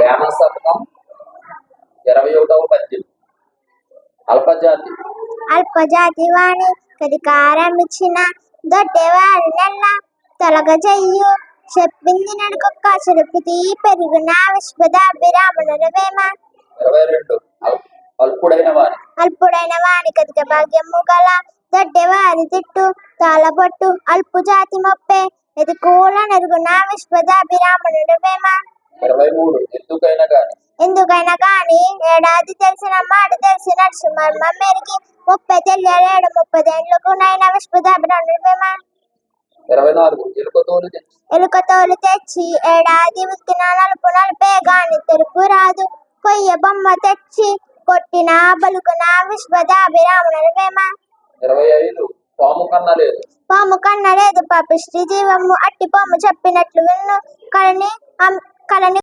వేమ శతకం ఇరవై ఒకటవ పద్యం. అల్పజాతి. అల్పజాతి వాణి కధికారం ఇచ్చిన దొడ్డేవారి నెల్ల తొలగజెయ్యు. చెప్పింది నడుకొక్క చెరుపుతి పెరుగున విశ్వదాభిరామణులవేమ ఇరవై రెండు అల్- అల్పుడైన వారి అల్పుడైన వాణి కధిక భాగ్యము గల దొడ్డేవారి తిట్టు తాళబొట్టు అల్పు జాతి మొప్పే. ఇది కూల నెరుగున విశ్వదాభిరామణులవేమ ఇరవై మూడు ఎందుకైనా కానీ. ఏడాది తెలిసిన మాట తెలిసి నడుచు మర్మం మెరిగి ముప్పై తెలియలేడు. ముప్పదేండ్లకు నైనా విశ్వదాభిరామణులవేమ ఇరవై నాలుగు ఎలుకతోలు తెచ్చి. ఎలుకతోలు తెచ్చి ఏడాది ఉతికిన నలుపు నలిపే గాని తెలుపు రాదు. కొయ్య బొమ్మ తెచ్చి కొట్టిన బలుకున విశ్వదాభిరామణులవేమ ఇరవై ఐదు పాము కన్నా లేదు. పాము కన్న లేదు. పాపిష్టి జీవము అట్టి పాము చెప్పినట్లు విన్ను. కలని అం- కలని